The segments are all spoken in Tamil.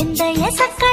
இந்த எசக்களத்தி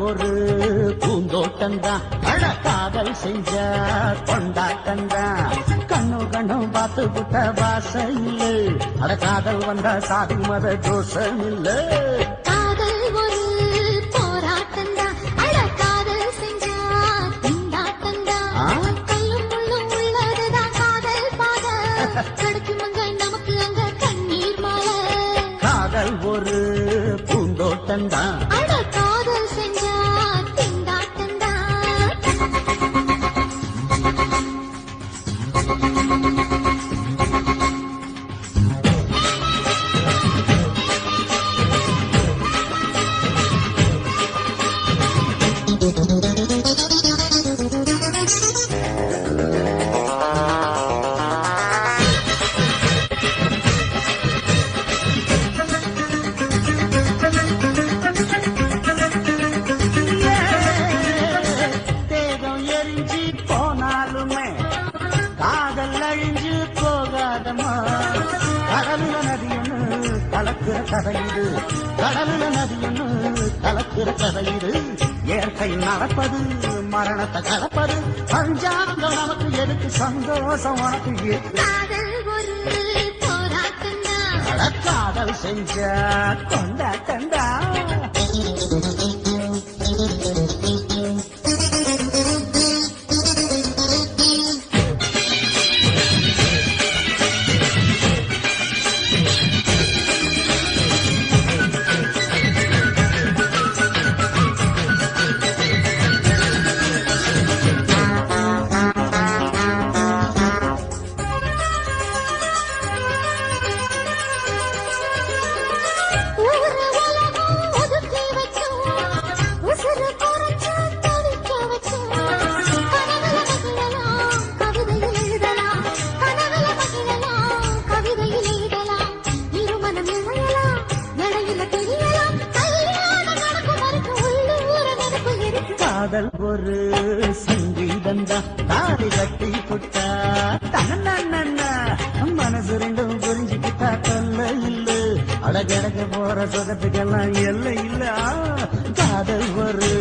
ஒரு பூந்தோட்டம்தான் அழ காதல் செஞ்ச கொண்டாட்டம்தான் கண்ணு கண்ணும் பார்த்து புட்ட வாசம் இல்லை அட காதல் வந்தா சாதி மத தோஷம் இல்லை காதல் ஒரு அட நடப்பது மரணத்தை கலப்பது பஞ்சாங்கம் நமக்கு எதுக்கு சந்தோஷம் உனக்கு எதுக்கு? காதல் செஞ்ச கொண்டாட்டண்டா ஒரு சங்கீதந்தா தாலி கட்டி புட்டா. தன்னண்ணா மனசு ரெண்டும் புரிஞ்சுக்கிட்டா தொல்ல இல்ல. அழகழக போற சொகத்துக்கெல்லாம் எல்லை இல்ல. காதல் ஒரு